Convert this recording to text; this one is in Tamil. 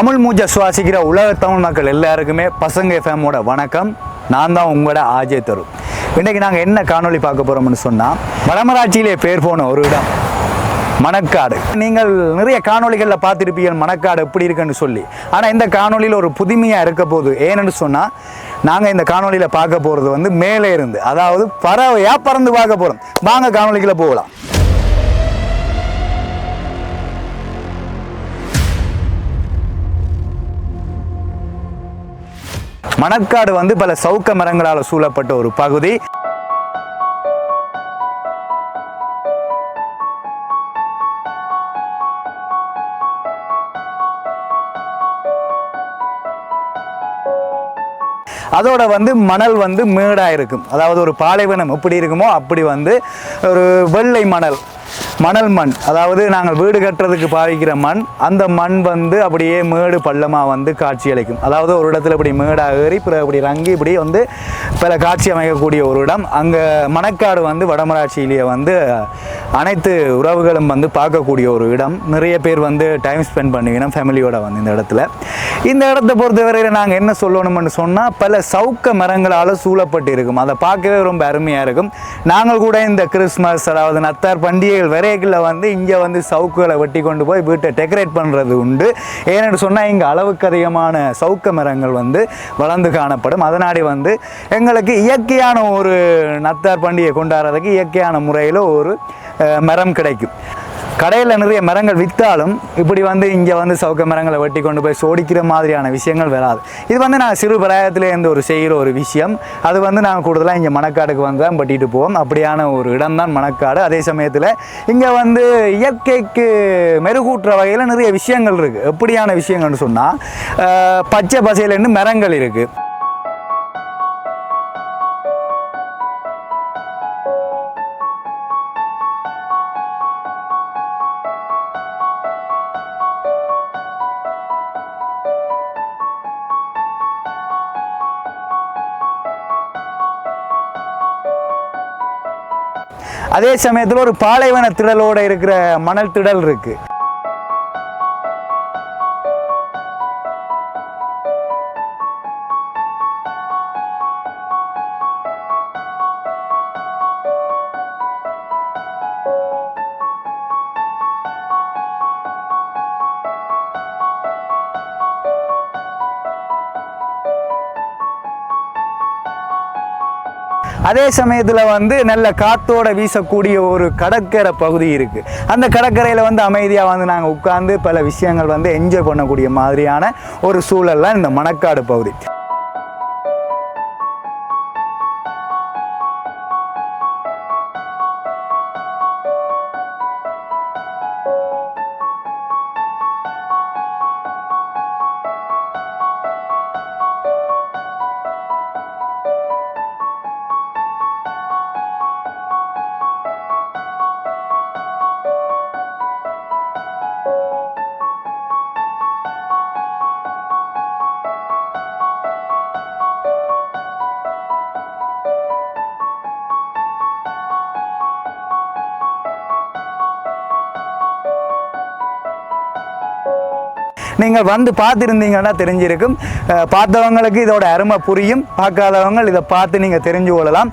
தமிழ் மூச்சை சுவாசிக்கிற உலக தமிழ் மக்கள் எல்லாருக்குமே பசங்க எஃப்எம்மோட வணக்கம். நான் தான் உங்களோட ஆஜய் தரு இன்றைக்கி நாங்கள் என்ன காணொளி பார்க்க போகிறோம்னு சொன்னால் வடமராட்சியிலே பேர் போன ஒரு இடம் மணக்காடு. நீங்கள் நிறைய காணொளிகளில் பார்த்துருப்பீங்க மணக்காடு எப்படி இருக்குன்னு சொல்லி. ஆனால் இந்த காணொளியில் ஒரு புதுமையாக இருக்க போகுது ஏன்னு சொன்னால் நாங்கள் இந்த காணொளியில் பார்க்க போகிறது வந்து மேலே இருந்து அதாவது பறவையாக பறந்து பார்க்க போகிறோம் வாங்க காணொலிக்குள்ளே போகலாம். மணக்காடு வந்து பல சவுக்க மரங்களால் சூழப்பட்ட ஒரு பகுதி. அதோட வந்து மணல் வந்து மேடாக இருக்கும் அதாவது ஒரு பாலைவனம் எப்படி இருக்குமோ அப்படி வந்து ஒரு வெள்ளை மணல். மணல் மண். அதாவது நாங்கள் வீடு கட்டுறதுக்கு பாவிக்கிற மண் அந்த மண் வந்து அப்படியே மேடு பள்ளமாக வந்து காட்சியளிக்கும் அதாவது ஒரு இடத்துல இப்படி மேடாக ஏறி பிறகு இப்படி ரங்கி இப்படி வந்து பல காட்சி அமைக்கக்கூடிய ஒரு இடம். அங்கே மணக்காடு வந்து வடமராட்சியிலேயே வந்து அனைத்து உறவுகளும் வந்து பார்க்கக்கூடிய ஒரு இடம். நிறைய பேர் வந்து டைம் ஸ்பெண்ட் பண்ணுவீங்க ஃபேமிலியோட வந்து இந்த இடத்துல. இந்த இடத்த பொறுத்தவரையில் நாங்கள் என்ன சொல்லணும்னு சொன்னால் பல சவுக்க மரங்களால் சூழப்பட்டு இருக்கும் அதை பார்க்கவே ரொம்ப அருமையாக இருக்கும். நாங்கள் கூட இந்த கிறிஸ்மஸ் அதாவது நத்தார் பண்டிகைகள் வரை விரைகளில் வந்து இங்கே வந்து சவுக்குகளை வெட்டி கொண்டு போய் வீட்டை டெக்கரேட் பண்ணுறது உண்டு. ஏன்னு சொன்னால் இங்கே அளவுக்கு அதிகமான சவுக்க மரங்கள் வந்து வளர்ந்து காணப்படும். அதனாடி வந்து எங்களுக்கு இயற்கையான ஒரு நத்தார் பண்டிகை கொண்டாடுறதுக்கு இயற்கையான முறையில் ஒரு மரம் கிடைக்கும். கடையில் நிறைய மரங்கள் விற்றாலும் இப்படி வந்து இங்கே வந்து சவுக்க மரங்களை வெட்டி கொண்டு போய் சோடிக்கிற மாதிரியான விஷயங்கள் வராது. இது வந்து நான் சிறு பிராயத்திலேருந்து ஒரு செய்கிற ஒரு விஷயம். அது வந்து நாங்கள் கூடுதலாக இங்கே மணக்காடுக்கு வந்து தான் பட்டிட்டு போவோம். அப்படியான ஒரு இடம் தான் மணக்காடு. அதே சமயத்தில் இங்கே வந்து இயற்கைக்கு மெருகூட்டுற வகையில் நிறைய விஷயங்கள் இருக்குது எப்படியான விஷயங்கள்னு சொன்னால் பச்சை பசையிலேருந்து மரங்கள் இருக்குது அதே சமயத்தில் ஒரு பாலைவன திடலோடு இருக்கிற மணல் திடல் இருக்குது அதே சமயத்தில் வந்து நல்ல காத்தோட வீசக்கூடிய ஒரு கடற்கரை பகுதி இருக்குது அந்த கடற்கரையில் வந்து அமைதியாக வந்து நாங்கள் உட்கார்ந்து பல விஷயங்கள் வந்து என்ஜாய் பண்ணக்கூடிய மாதிரியான ஒரு சூழல்லாம் இந்த மணக்காடு பகுதி. நீங்கள் வந்து பார்த்துருந்தீங்கன்னா தெரிஞ்சிருக்கும். பார்த்தவங்களுக்கு இதோட அருமை புரியும். பார்க்காதவங்க இதை பார்த்து நீங்கள் தெரிஞ்சு கொள்ளலாம்.